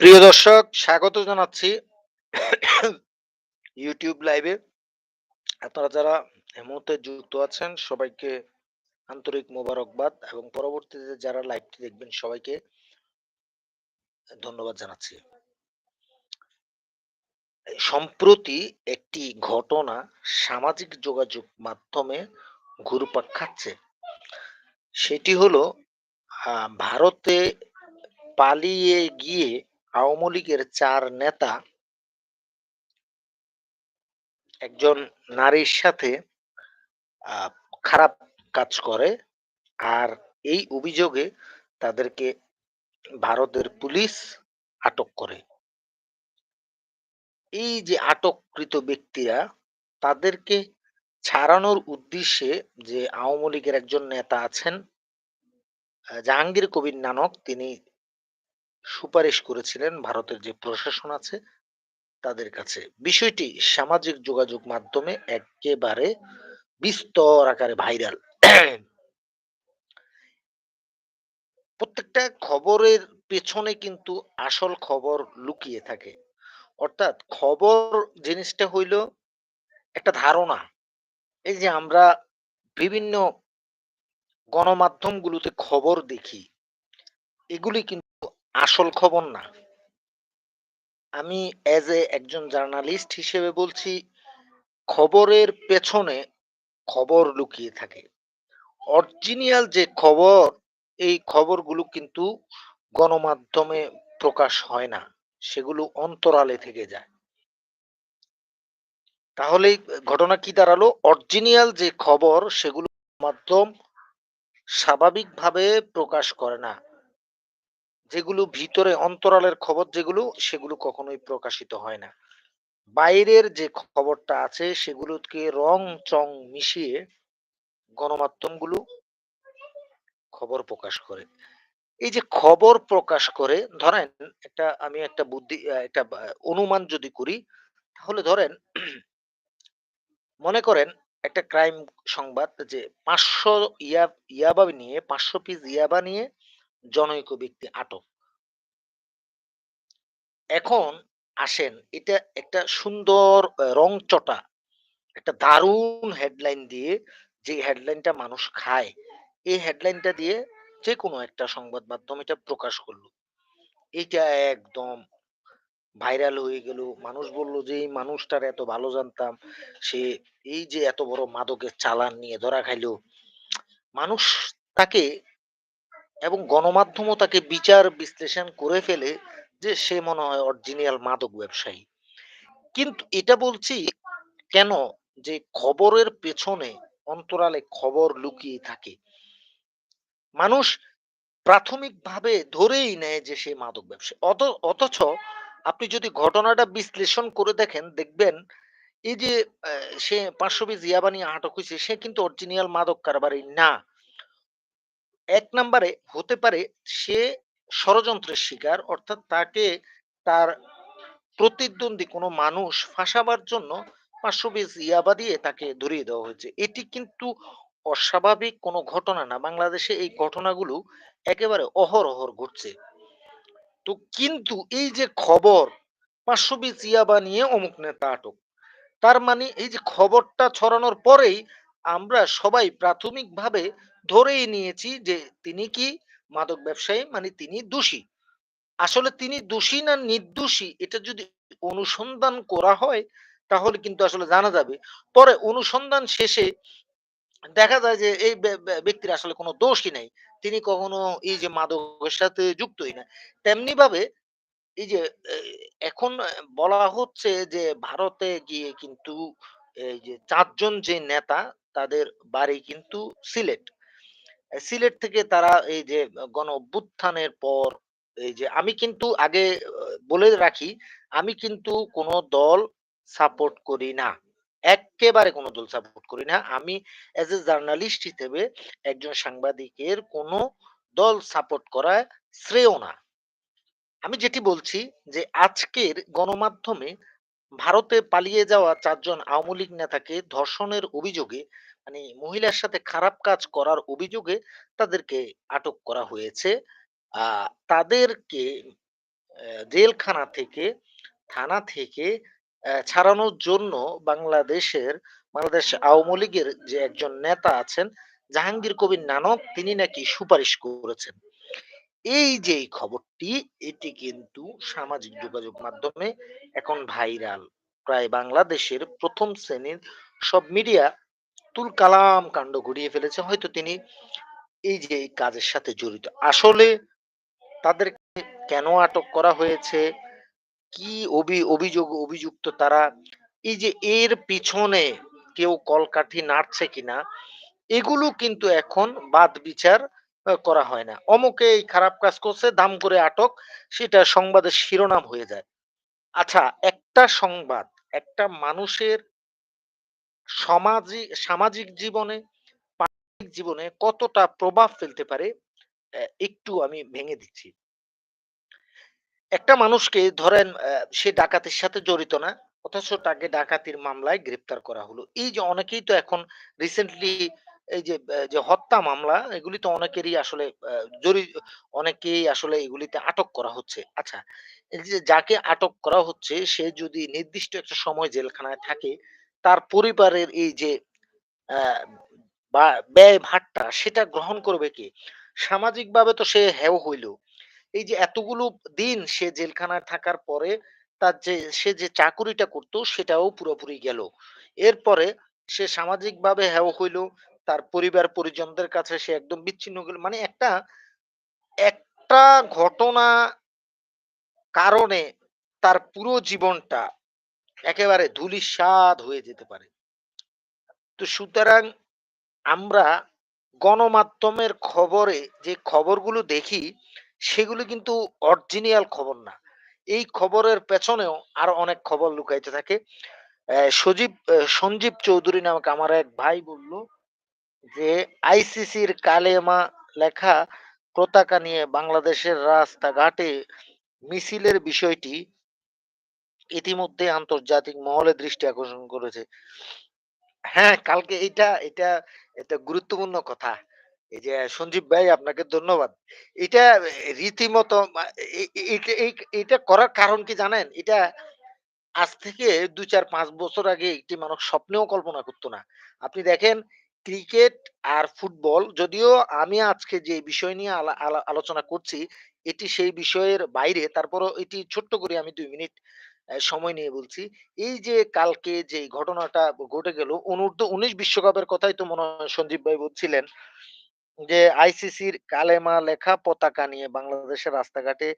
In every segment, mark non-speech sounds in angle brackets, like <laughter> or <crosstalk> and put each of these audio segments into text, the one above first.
প্রিয় দর্শক স্বাগত জানাচ্ছি ইউটিউব লাইভে আপনারা যারা এই মুহূর্তে যুক্ত আছেন সবাইকে আন্তরিক মোবারকবাদ এবং পরবর্তীতে যারা লাইভটি দেখবেন সবাইকে ধন্যবাদ জানাচ্ছি। সম্প্রতি একটি ঘটনা সামাজিক যোগাযোগ মাধ্যমে ঘুরপাক খাচ্ছে। সেটি হলো ভারতে পালিয়ে গিয়ে আওয়ামী লীগের চার নেতা একজন নারীর সাথে খারাপ কাজ করে আর এই অভিযোগে তাদেরকে ভারতের পুলিশ আটক করে। এই যে আটককৃত ব্যক্তিরা, তাদেরকে ছাড়ানোর উদ্দেশ্যে যে আওয়ামী লীগের একজন নেতা আছেন জাহাঙ্গীর কবির নানক, তিনি সুপারিশ করেছিলেন ভারতের যে প্রশাসন আছে তাদের কাছে। বিষয়টি সামাজিক যোগাযোগ মাধ্যমে একেবারে বিস্তর আকারে ভাইরাল। প্রত্যেকটা খবরের পেছনে কিন্তু আসল খবর লুকিয়ে থাকে। অর্থাৎ খবর জিনিসটা হইল একটা ধারণা। এই যে আমরা বিভিন্ন গণমাধ্যমগুলোতে খবর দেখি, এগুলি কিন্তু আসল খবর না। আমি অ্যাজ এ একজন জার্নালিস্ট হিসেবে বলছি, খবরের পেছনে খবর লুকিয়ে থাকে। অরিজিনাল যে খবর, এই খবরগুলো কিন্তু গণমাধ্যমে প্রকাশ হয় না। সেগুলো অন্তরালে থেকে যায়। তাহলে ঘটনা কি দাঁড়াল? অরিজিনাল যে খবর সেগুলো মাধ্যম স্বাভাবিকভাবে প্রকাশ করে না। যেগুলো ভিতরে অন্তরালের খবর যেগুলো, সেগুলো কখনোই প্রকাশিত হয় না। বাইরের যে খবরটা আছে, সেগুলোকে রং চং মিশিয়ে গণমাধ্যমগুলো খবর প্রকাশ করে। এই যে খবর প্রকাশ করে ধরেন একটা আমি একটা বুদ্ধি একটা অনুমান যদি করি তাহলে ধরেন <clears throat> মনে করেন একটা ক্রাইম সংবাদ যে পাঁচশো ইয়া ইয়াবা নিয়ে পাঁচশো পিস ইয়াবা নিয়ে জনৈক ব্যক্তি আটক। এখন আসেন এটা একটা সুন্দর আহ, রংচটা একটা দারুণ হেডলাইন দিয়ে যে হেডলাইনটা মানুষ খায় এই হেডলাইনটা দিয়ে যে কোনো একটা সংবাদ মাধ্যম এটা প্রকাশ করল। এটা একদম ভাইরাল হয়ে গেল। মানুষ বলল যে, এই মানুষটার এত ভালো জানতাম। সে এই যে এত বড় মাদকের চালান নিয়ে ধরা খাইলো। মানুষ তাকে এবং গণমাধ্যমও তাকে বিচার বিশ্লেষণ করে ফেলে যে, সে মনে হয় অরিজিনাল মাদক ব্যবসায়ী। কিন্তু এটা বলছি কেন? যে খবরের পেছনে অন্তরালে খবর লুকিয়ে থাকে। মানুষ প্রাথমিকভাবে ধরেই নেয় যে সে মাদক ব্যবসায়ী অথচ আপনি যদি ঘটনাটা বিশ্লেষণ করে দেখেন, দেখবেন এই যে সে পাঁচশো ইয়াবা নিয়ে আটক হয়েছে, সে কিন্তু অরিজিনাল মাদক কারবারি না। এক নম্বরে হতে পারে সে ষড়যন্ত্রের শিকার, অর্থাৎ তাকে তার প্রতিদ্বন্দ্বী কোনো মানুষ ফাঁসাবার জন্য পাঁচশো বিশ ইয়াবা দিয়ে তাকে ধরিয়ে দেওয়া হয়েছে। এটি কিন্তু অস্বাভাবিক কোনো ঘটনা না। বাংলাদেশে এই ঘটনাগুলো একেবারে অহরহর ঘটছে। তো কিন্তু এই যে খবর পাঁচশো বিশ ইয়াবা নিয়ে অমুক নেতা আটক। তার মানে এই যে খবরটা ছড়ানোর পরেই আমরা সবাই প্রাথমিকভাবে ধরেই নিয়েছি যে তিনি কি মাদক ব্যবসায়ী? মানে তিনি দোষী। আসলে তিনি দোষী না নির্দোষী, এটা যদি অনুসন্ধান করা হয়, তাহলে কিন্তু আসলে জানা যাবে। পরে অনুসন্ধান শেষে দেখা যায় যে এই ব্য- ব্য- ব্যক্তির আসলে কোনো দোষই নাই। তিনি কখনো এই যে মাদকের সাথে যুক্তই না। তেমনি ভাবে এই যে এখন বলা হচ্ছে যে ভারতে গিয়ে কিন্তু এই যে চারজন যে নেতা তাদের বাড়ি কিন্তু সিলেট। সিলেট থেকে তারা এই যে গণ অভ্যুত্থানের পর এই যে আমি কিন্তু আগে বলে রাখি, আমি কিন্তু কোনো দল সাপোর্ট করি না। একেবারে কোনো দল সাপোর্ট করি না আমি এজ এ জার্নালিস্ট হিসেবে একজন সাংবাদিকের কোনো দল সাপোর্ট করা শ্রেয় না আমি যেটি বলছি যে আজকের গণমাধ্যমে ভারতে পালিয়ে যাওয়া চারজন আওয়ামী লীগ নেতাকে ধর্ষণের অভিযোগে মানে মহিলার সাথে খারাপ কাজ করার অভিযোগে তাদেরকে আটক করা হয়েছে। তাদেরকে জেলখানা থেকে, থানা থেকে ছাড়ানোর জন্য বাংলাদেশের বাংলাদেশ আওয়ামী লীগের যে একজন নেতা আছেন, জাহাঙ্গীর কবির নানক তিনি নাকি সুপারিশ করেছেন। এই যে খবরটি এটি কিন্তু সামাজিক যোগাযোগ মাধ্যমে এখন ভাইরাল। প্রায় বাংলাদেশের প্রথম শ্রেণির সব মিডিয়া তুল কালাম কাণ্ড ঘটিয়ে ফেলেছে। হয়তো তিনি এই যে এই কাজের সাথে জড়িত। আসলে তাদেরকে কেন আটক করা হয়েছে? কি অভি অভিযোগ অভিযুক্ত তারা? এই যে এর পিছনে কেউ কলকাঠি নাড়ছে কিনা? এগুলো কিন্তু এখন বাদ-বিচার করা হয় না। অমুকে এই খারাপ কাজ করছে, দাম করে আটক, সেটা সংবাদের শিরোনাম হয়ে যায়। আচ্ছা, একটা সংবাদ একটা মানুষের সমাজি সামাজিক জীবনে, জীবনে কতটা প্রভাব ফেলতে পারে, একটু আমি ভেঙে দিচ্ছি। একটা মানুষকে ধরেন সে ডাকাতির সাথে জড়িত না। অথচ তাকে ডাকাতির মামলায় গ্রেপ্তার করা হলো। এই যে অনেকেই তো এখন রিসেন্টলি এই যে যে হত্যা মামলা এগুলি তো অনেকেরই আসলে জড়ি অনেকেই আসলে এগুলিতে আটক করা হচ্ছে। আচ্ছা, যাকে আটক করা হচ্ছে সে যদি নির্দিষ্ট একটা সময় জেলখানায় থাকে, তার পরিবারের এই যে আ বা ব্যয়ভারটা সেটা গ্রহণ করবে কে? সামাজিকভাবে তো সে হেয় হইল। এই যে এতগুলো দিন সে জেলখানায় থাকার পরে তার যে সে যে চাকুরিটা করত সেটাও পুরোপুরি গেল। এরপরে সে সামাজিকভাবে হেয় হইল। তার পরিবার পরিজনদের কাছে সে একদম বিচ্ছিন্ন গেল। মানে একটা, একটা ঘটনা কারণে তার পুরো জীবনটা একেবারে ধূলিসাৎ হয়ে যেতে পারে। তো সুতরাং আমরা গণমাধ্যমের খবরে যে খবরগুলো দেখি সেগুলো কিন্তু অরিজিনাল খবর না। এই খবরের পেছনেও আরও অনেক খবর লুকায়িত থাকে। সজীব সঞ্জীব চৌধুরী নামক আমার এক ভাই বলল যে আইসিসির কালেমা লেখা পতাকা নিয়ে বাংলাদেশের রাস্তাঘাটে মিছিলের বিষয়টি ইতিমধ্যে আন্তর্জাতিক মহলে দৃষ্টি আকর্ষণ করেছে। হ্যাঁ, কালকে এটা এটা, এটা গুরুত্বপূর্ণ কথা। এই যে সঞ্জীব ভাই আপনাকে ধন্যবাদ। এটা রীতিমতো মা এ এ এইটা এই এইটা করার কারণ কি জানেন? এটা আজ থেকে ২, ৪, ৫ বছর আগে একটি মানুষ স্বপ্নেও কল্পনা করত না। আপনি দেখেন ক্রিকেট আর ফুটবল যদিও আমি আজকে যে বিষয় নিয়ে আলা আলা আলোচনা করছি, এটি সেই বিষয়ের বাইরে তারপরও এটি ছোট্ট করে আমি দুই মিনিট সময় নিয়ে বলছি। এই যে কালকে যে ঘটনাটা ঘটে গেল অনূর্ধ্ব-১৯ বিশ্বকাপের কথাই তো মনে হয় সঞ্জীব ভাই বলছিলেন। যে আইসিসির কালেমা লেখা পতাকা নিয়ে বাংলাদেশের রাস্তাঘাটে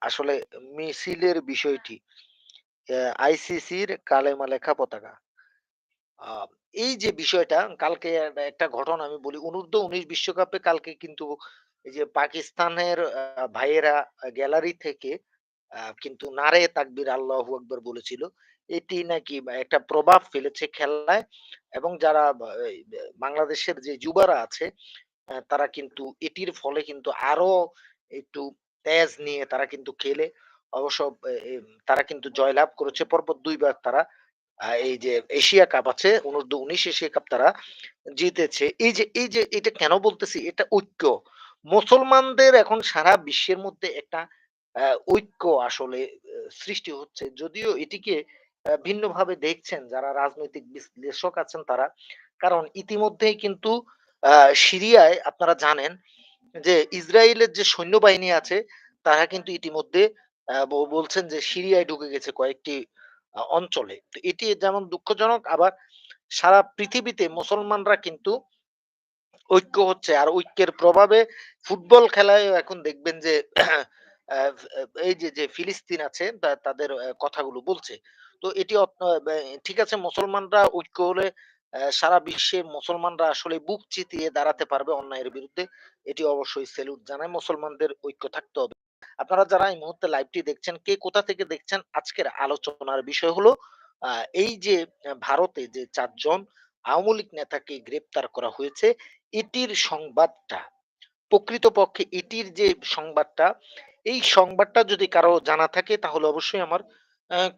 আসলে মিছিলের বিষয়টি। আইসিসির কালেমা লেখা পতাকা। এই যে বিষয়টা, কালকে একটা ঘটনা আমি বলি। অনূর্ধ্ব-১৯ বিশ্বকাপে কালকে কিন্তু যে পাকিস্তানের ভাইয়েরা গ্যালারি থেকে কিন্তু নারে তাকবীর আল্লাহ আকবার বলেছিল। এটি নাকি একটা প্রভাব ফেলেছে খেলায় এবং যারা বাংলাদেশের যে যুবারা আছে তারা কিন্তু এটির ফলে কিন্তু আরও একটু তেজ নিয়ে তারা কিন্তু খেলে অবশ্য তারা কিন্তু জয়লাভ করেছে। পরপর ২ বার তারা এই যে এশিয়া কাপ আছে, অনূর্ধ্ব-১৯ এশিয়া কাপ তারা জিতেছে। এই যে এই যে এটা কেন বলতেছি? এটা ঐক্য। মুসলমানদের এখন সারা বিশ্বের মধ্যে একটা ঐক্য আসলে সৃষ্টি হচ্ছে। যদিও এটিকে ভিন্নভাবে দেখছেন যারা রাজনৈতিক বিশ্লেষক আছেন তারা। কারণ ইতিমধ্যেই কিন্তু সিরিয়ায় আপনারা জানেন যে ইসরায়েলের যে সৈন্যবাহিনী আছে, তারা কিন্তু ইতিমধ্যে বলছেন যে সিরিয়ায় ঢুকে গেছে কয়েকটি অঞ্চলে। এটি যেমন দুঃখজনক, আবার সারা পৃথিবীতে মুসলমানরা কিন্তু ঐক্য হচ্ছে। আর ঐক্যের প্রভাবে ফুটবল খেলায় এখন দেখবেন যে এই যে, যে ফিলিস্তিন আছে তাদের কথাগুলো বলছে। তো এটি ঠিক আছে মুসলমানরা ঐক্য হলে সারা বিশ্বে মুসলমানরা আসলে বুক চিতিয়ে দাঁড়াতে পারবে অন্যায়ের বিরুদ্ধে। এটি অবশ্যই সেলুট জানাই। মুসলমানদের ঐক্য থাকতে হবে। আপনারা যারা এই মুহূর্তে লাইভটি দেখছেন, কে কোথা থেকে দেখছেন? আজকের আলোচনার বিষয় হলো এই যে ভারতে যে ৪ জন আওয়ামী লীগ নেতাকে গ্রেপ্তার করা হয়েছে, এটির সংবাদটা প্রকৃতপক্ষে এটির যে সংবাদটা, এই সংবাদটা যদি কারও জানা থাকে তাহলে অবশ্যই আমার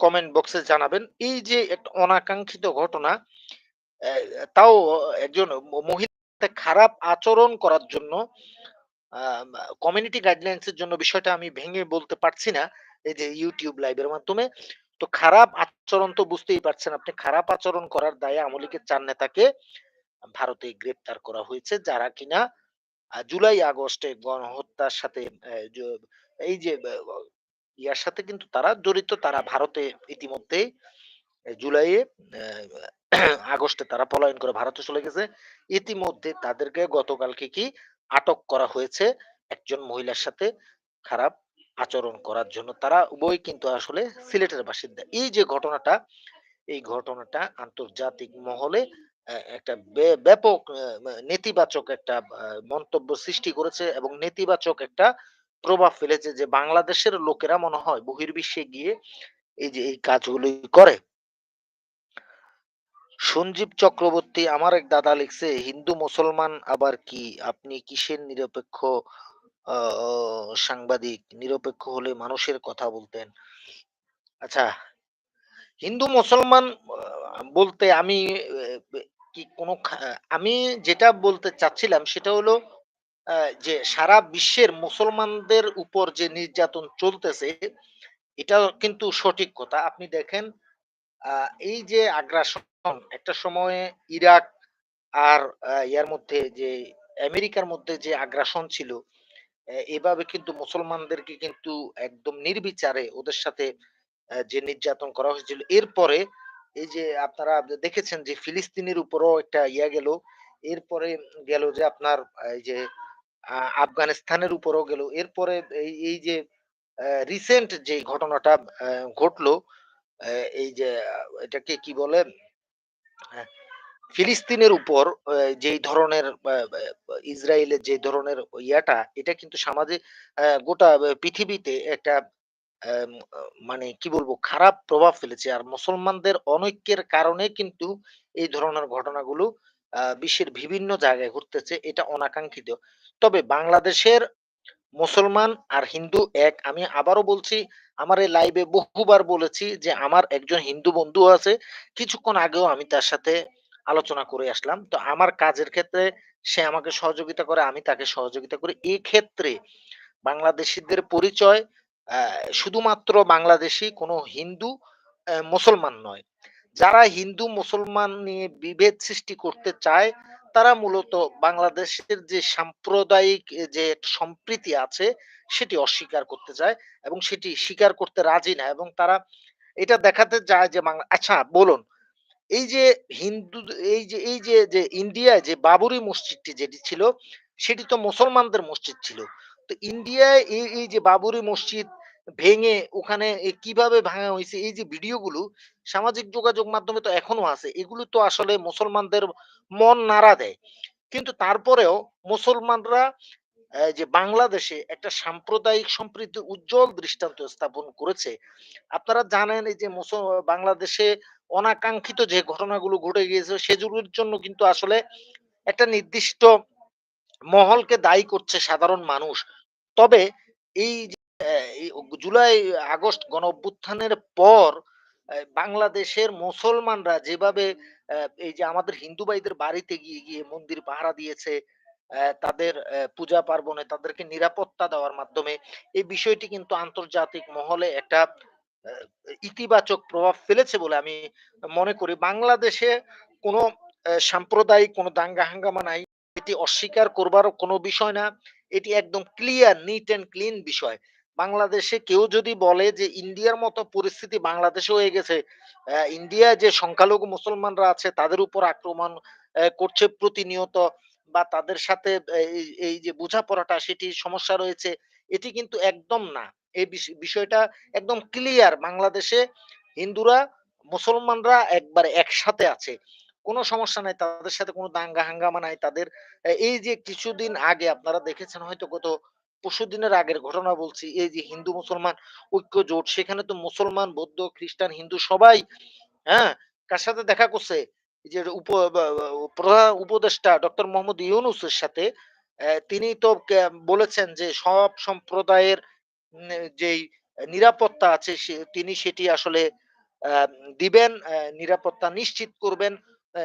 কমেন্ট বক্সে জানাবেন। এই যে একটা অনাকাঙ্ক্ষিত ঘটনা, তাও একজন ম মহিলার খারাপ আচরণ করার জন্য কমিউনিটি গাইডলাইনস এর জন্য বিষয়টা আমি ভেঙে বলতে পারছি না। এই যে YouTube লাইভের মাধ্যমে। তো খারাপ আচরণ তো বুঝতেই পারছেন আপনি। খারাপ আচরণ করার দায়ে লীগের ৪ নেতাকে ভারতে গ্রেপ্তার করা হয়েছে। যারা কিনা জুলাই আগস্টে গণহত্যার সাথে এই যে ইয়ার সাথে কিন্তু তারা জড়িত। তারা ভারতে ইতিমধ্যেই এ জুলাইয়ে আগস্টে তারা পলায়ন করে ভারতে চলে গেছে। ইতিমধ্যে তাদেরকে গতকালকে কি আটক করা হয়েছে একজন মহিলার সাথে খারাপ আচরণ করার জন্য। তারা উভয় কিন্তু আসলে সিলেটের বাসিন্দা। এই যে ঘটনাটা, এই ঘটনাটা আন্তর্জাতিক মহলে একটা ব্যাপক নেতিবাচক একটা মন্তব্য সৃষ্টি করেছে এবং নেতিবাচক একটা প্রভাব ফেলেছে যে বাংলাদেশের লোকেরা মনে হয় বহির্বিশ্বে গিয়ে এই যে এই কাজগুলোই করে। সঞ্জীব চক্রবর্তী আমার এক দাদা লিখছে, "হিন্দু মুসলমান আবার কি? আপনি কিসের নিরপেক্ষ সাংবাদিক? নিরপেক্ষ হলে মানুষের কথা বলতেন।" আচ্ছা, হিন্দু মুসলমান বলতে আমি কি কোন আমি যেটা বলতে চাচ্ছিলাম সেটা হলো যে সারা বিশ্বের মুসলমানদের উপর যে নির্যাতন চলতেছে, এটাও কিন্তু সঠিক কথা। আপনি দেখেন এই যে আগ্রাসন একটা সময়ে ইরাক আর ইয়ার মধ্যে যে আমেরিকার মধ্যে যে আগ্রাসন ছিল, এভাবে কিন্তু মুসলমানদেরকে কিন্তু একদম নির্বিচারে ওদের সাথে যে নির্যাতন করা হয়েছিল। এরপরে এই যে আপনারা দেখেছেন যে ফিলিস্তিনের উপরও একটা ইয়া গেল। এরপরে গেল যে আপনার এই যে আফগানিস্তানের উপরও গেল। এরপরে এই যে রিসেন্ট যেই ঘটনাটা ঘটলো, এই যে এটাকে কি বলে? ফিলিস্তিনের উপর যেই ধরনের ইসরায়েলের যে ধরনের ইয়াটা, এটা কিন্তু সামাজিক গোটা পৃথিবীতে একটা মানে কি বলব? খারাপ প্রভাব ফেলেছে। আর মুসলমানদের অনৈক্যের কারণে কিন্তু এই ধরনের ঘটনাগুলো বিশ্বের বিভিন্ন জায়গায় ঘটতেছে। এটা অনাকাঙ্ক্ষিত। তবে বাংলাদেশের মুসলমান আর হিন্দু এক। আমি আবারও বলছি, আমার এই লাইভে বহুবার বলেছি যে আমার একজন হিন্দু বন্ধু আছে। কিছুক্ষণ আগেও আমি তার সাথে আলোচনা করে আসলাম। তো আমার কাজের ক্ষেত্রে সে আমাকে সহযোগিতা করে, আমি তাকে সহযোগিতা করি। এক্ষেত্রে বাংলাদেশীদের পরিচয় শুধুমাত্র বাংলাদেশী কোন হিন্দু মুসলমান নয়। যারা হিন্দু মুসলমান নিয়ে বিভেদ সৃষ্টি করতে চায়, তারা মূলত বাংলাদেশের যে সাম্প্রদায়িক যে সম্প্রীতি আছে, সেটি অস্বীকার করতে চায় এবং সেটি স্বীকার করতে রাজি না এবং তারা এটা দেখাতে চায় যে বাংলা আচ্ছা বলুন, এই যে হিন্দু এই যে এই যে, যে ইন্ডিয়ায় যে বাবরি মসজিদটি যেটি ছিল, সেটি তো মুসলমানদের মসজিদ ছিল। তো ইন্ডিয়ায় এই, এই যে বাবরি মসজিদ ভেঙে ওখানে কীভাবে ভাঙা হয়েছে এই যে ভিডিওগুলো সামাজিক যোগাযোগ মাধ্যমে তো এখনও আছে। এগুলো তো আসলে মুসলমানদের মন নাড়া দেয়। কিন্তু তারপরেও মুসলমানরা যে বাংলাদেশে একটা সাম্প্রদায়িক সম্প্রীতির উজ্জ্বল দৃষ্টান্ত স্থাপন করেছে। আপনারা জানেন এই যে বাংলাদেশে অনাকাঙ্ক্ষিত যে ঘটনাগুলো ঘটে গিয়েছে, সেগুলোর জন্য কিন্তু আসলে একটা নির্দিষ্ট মহলকে দায়ী করছে সাধারণ মানুষ। তবে এই জুলাই আগস্ট গণ অভ্যুত্থানের পর বাংলাদেশের মুসলমানরা যেভাবে এই যে আমাদের হিন্দু ভাইদের বাড়িতে গিয়ে, গিয়ে মন্দির পাহারা দিয়েছে, তাদের পূজা পার্বণে তাদেরকে নিরাপত্তা দেওয়ার মাধ্যমে এই বিষয়টি কিন্তু আন্তর্জাতিক মহলে একটা ইতিবাচক প্রভাব ফেলেছে বলে আমি মনে করি। বাংলাদেশে কোনো সাম্প্রদায়িক কোনো দাঙ্গা-হাঙ্গামা নাই। এটি অস্বীকার করবারও কোনো বিষয় না। এটি একদম ক্লিয়ার, নিট অ্যান্ড ক্লিন বিষয়। বাংলাদেশে কেউ যদি বলে যে ইন্ডিয়ার মতো পরিস্থিতি বাংলাদেশে হয়ে গেছে, অ্যা ইন্ডিয়ায় যে সংখ্যালঘু মুসলমানরা আছে তাদের উপর আক্রমণ করছে প্রতিনিয়ত বা তাদের সাথে এই, যে বোঝাপড়াটা সেটি সমস্যা রয়েছে, এটি কিন্তু একদম না। এই বিষ বিষয়টা একদম ক্লিয়ার। বাংলাদেশে হিন্দুরা, মুসলমানরা একবারে একসাথে আছে। কোনো সমস্যা নাই। তাদের সাথে কোনো দাঙ্গা-হাঙ্গামা নাই। তাদের এই যে কিছুদিন আগে আপনারা দেখেছেন হয়তো গত পরশুদিনের আগের ঘটনা বলছি। এই যে হিন্দু-মুসলমান ঐক্য জোট, সেখানে তো মুসলমান, বৌদ্ধ, খ্রিস্টান, হিন্দু সবাই হ্যাঁ? কার সাথে দেখা করছে? যে উপ প্রধান উপদেষ্টা ডক্টর মোহাম্মদ ইউনূসের সাথে। তিনি তো বলেছেন যে সব সম্প্রদায়ের যেই নিরাপত্তা আছে তিনি সেটি আসলে দিবেন, নিরাপত্তা নিশ্চিত করবেন।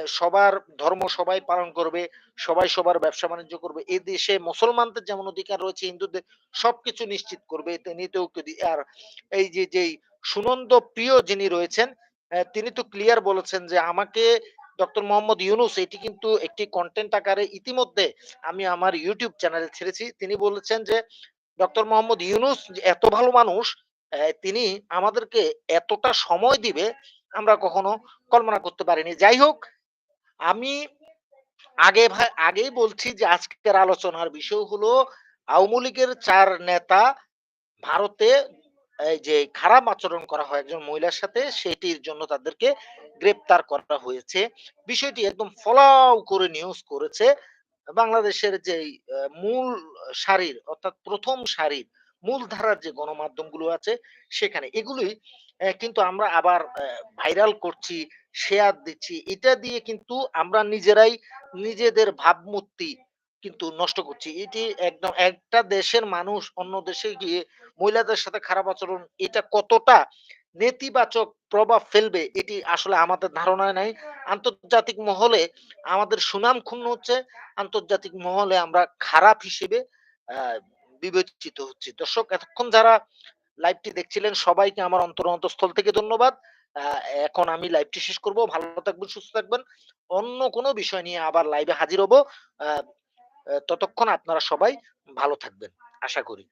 সবার ধর্ম সবাই পালন করবে, সবাই সবার ব্যবসা-বাণিজ্য করবে। এ দেশে মুসলমানদের যেমন অধিকার রয়েছে হিন্দুদের সবকিছু নিশ্চিত করবে। আর এই যে যেই সুনন্দ প্রিয় যিনি রয়েছেন, তিনি তো ক্লিয়ার বলেছেন যে আমাকে ডক্টর মোহাম্মদ ইউনুস এটি কিন্তু একটি কন্টেন্ট আকারে ইতিমধ্যে আমি আমার ইউটিউব চ্যানেলে ছেড়েছি। তিনি বলেছেন যে ডক্টর মোহাম্মদ ইউনুস এত ভালো মানুষ, তিনি আমাদেরকে এতটা সময় দিবে আমরা কখনো কল্পনা করতে পারিনি। যাই হোক, আমি আগে আগেই বলছি যে আজকের আলোচনার বিষয় হলো আওয়ামী লীগের ৪ নেতা ভারতে যে খারাপ আচরণ করা হয় একজন মহিলার সাথে সেটির জন্য তাদেরকে গ্রেপ্তার করা হয়েছে। বিষয়টি একদম ফলাও করে নিউজ করেছে বাংলাদেশের আ মূল সারির অর্থাৎ ১ম সারির মূলধারার যে গণমাধ্যমগুলো আছে সেখানে। এগুলোই অ্যা কিন্তু আমরা আবার ভাইরাল করছি, শেয়ার দিচ্ছি। এটা দিয়ে কিন্তু আমরা নিজেরাই নিজেদের ভাবমূর্তি কিন্তু নষ্ট করছি। এটি একদম একটা দেশের মানুষ অন্য দেশে গিয়ে মহিলাদের সাথে খারাপ আচরণ, এটা কতটা নেতিবাচক প্রভাব ফেলবে, এটি আসলে আমাদের ধারণায় নাই। আন্তর্জাতিক মহলে আমাদের সুনাম ক্ষুণ্ণ হচ্ছে। আন্তর্জাতিক মহলে আমরা খারাপ হিসেবে বিবেচিত হচ্ছি। দর্শক, এতক্ষণ যারা লাইভটি দেখছিলেন, সবাইকে আমার অন্তর অন্তঃস্থল থেকে ধন্যবাদ। এখন আমি লাইভটি শেষ করব। ভালো থাকবেন, সুস্থ থাকবেন। অন্য কোনো বিষয় নিয়ে আবার লাইভে হাজির হব। ততক্ষণ আপনারা সবাই ভালো থাকবেন। আশা করি।